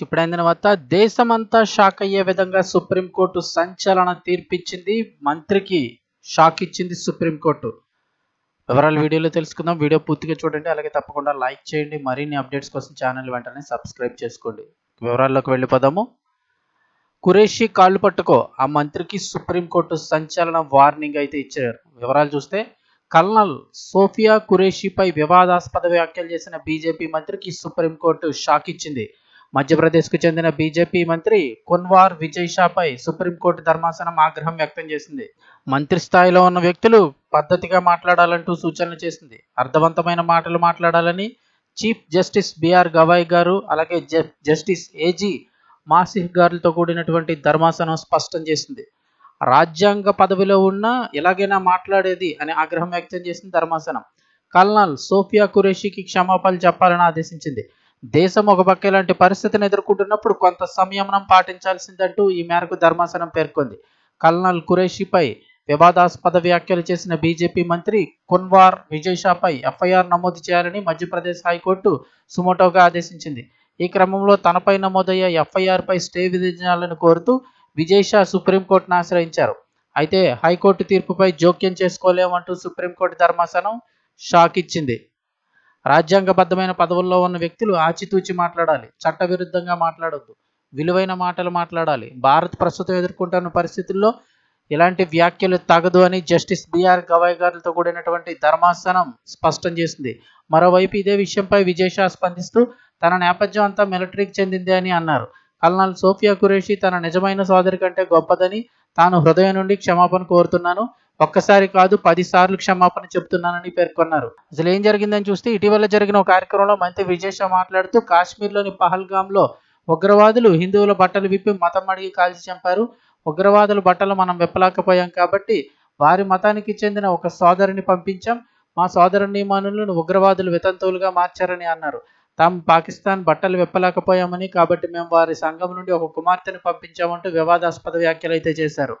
ఇప్పుడైన తర్వాత దేశమంతా షాక్ అయ్యే విధంగా సుప్రీంకోర్టు సంచలన తీర్పిచ్చింది మంత్రికి షాక్ ఇచ్చింది సుప్రీంకోర్టు. వివరాలు వీడియోలో తెలుసుకుందాం. వీడియో పూర్తిగా చూడండి. అలాగే తప్పకుండా లైక్ చేయండి. మరిన్ని అప్డేట్స్ కోసం ఛానల్ వెంటనే సబ్స్క్రైబ్ చేసుకోండి. వివరాల్లోకి వెళ్ళిపోదాము. కురేషి కాళ్ళు పట్టుకో. ఆ మంత్రికి సుప్రీంకోర్టు సంచలన వార్నింగ్ అయితే ఇచ్చారు. వివరాలు చూస్తే కల్నల్ సోఫియా కురేషిపై వివాదాస్పద వ్యాఖ్యలు చేసిన బీజేపీ మంత్రికి సుప్రీంకోర్టు షాక్ ఇచ్చింది. మధ్యప్రదేశ్కు చెందిన బీజేపీ మంత్రి కున్వార్ విజయ్ షాపై సుప్రీంకోర్టు ధర్మాసనం ఆగ్రహం వ్యక్తం చేసింది. మంత్రి స్థాయిలో ఉన్న వ్యక్తులు పద్ధతిగా మాట్లాడాలంటూ సూచనలు చేసింది. అర్థవంతమైన మాటలు మాట్లాడాలని చీఫ్ జస్టిస్ బిఆర్ గవాయ్ గారు అలాగే జస్టిస్ ఏజీ మాసిహ్ గారులతో కూడినటువంటి ధర్మాసనం స్పష్టం చేసింది. రాజ్యాంగ పదవిలో ఉన్న ఎలాగైనా మాట్లాడేది అని ఆగ్రహం వ్యక్తం చేసింది ధర్మాసనం. కల్నాల్ సోఫియా ఖురేషికి క్షమాపణలు చెప్పాలని ఆదేశించింది. దేశం ఒక పక్క ఇలాంటి పరిస్థితిని ఎదుర్కొంటున్నప్పుడు కొంత సంయమనం పాటించాల్సిందంటూ ఈ మేరకు ధర్మాసనం పేర్కొంది. కల్నల్ కురేషిపై వివాదాస్పద వ్యాఖ్యలు చేసిన బీజేపీ మంత్రి కున్వార్ విజయ్ షాపై ఎఫ్ఐఆర్ నమోదు చేయాలని మధ్యప్రదేశ్ హైకోర్టు సుమోటోగా ఆదేశించింది. ఈ క్రమంలో తనపై నమోదయ్యే ఎఫ్ఐఆర్పై స్టే విధించాలని కోరుతూ విజయ్ షా సుప్రీంకోర్టును ఆశ్రయించారు. అయితే హైకోర్టు తీర్పుపై జోక్యం చేసుకోలేమంటూ సుప్రీంకోర్టు ధర్మాసనం షాక్ ఇచ్చింది రాజ్యాంగబద్ధమైన పదవుల్లో ఉన్న వ్యక్తులు ఆచితూచి మాట్లాడాలి చట్టవిరుద్ధంగా మాట్లాడొద్దు విలువైన మాటలు మాట్లాడాలి. భారత్ ప్రస్తుతం ఎదుర్కొంటున్న పరిస్థితుల్లో ఇలాంటి వ్యాఖ్యలు తగదు అని జస్టిస్ బిఆర్ గవాయ్ గారితో కూడినటువంటి ధర్మాసనం స్పష్టం చేసింది. మరోవైపు ఇదే విషయంపై విజయ్ షా స్పందిస్తూ తన నేపథ్యం అంతా మిలిటరీకి చెందిందే అని అన్నారు. కల్నాల్ సోఫియా ఖురేషి తన నిజమైన సోదరి కంటే గొప్పదని తాను హృదయం నుండి క్షమాపణ కోరుతున్నాను. ఒక్కసారి కాదు పదిసార్లు క్షమాపణ చెప్తున్నానని పేర్కొన్నారు. అసలు ఏం జరిగిందని చూస్తే ఇటీవల జరిగిన ఒక కార్యక్రమంలో మంత్రి విజయ్ మాట్లాడుతూ కాశ్మీర్లోని పహల్గామ్లో ఉగ్రవాదులు హిందువుల బట్టలు విప్పి మతం అడిగి కాల్చి చంపారు. ఉగ్రవాదుల బట్టలు మనం విప్పలేకపోయాం కాబట్టి వారి మతానికి చెందిన ఒక సోదరుని పంపించాం. మా సోదరుని నియమానులను ఉగ్రవాదులు వితంతువులుగా మార్చారని అన్నారు. తాము పాకిస్తాన్ బట్టలు విప్పలేకపోయామని కాబట్టి మేము వారి సంఘం నుండి ఒక కుమార్తెను పంపించామంటూ వివాదాస్పద వ్యాఖ్యలు అయితే చేశారు.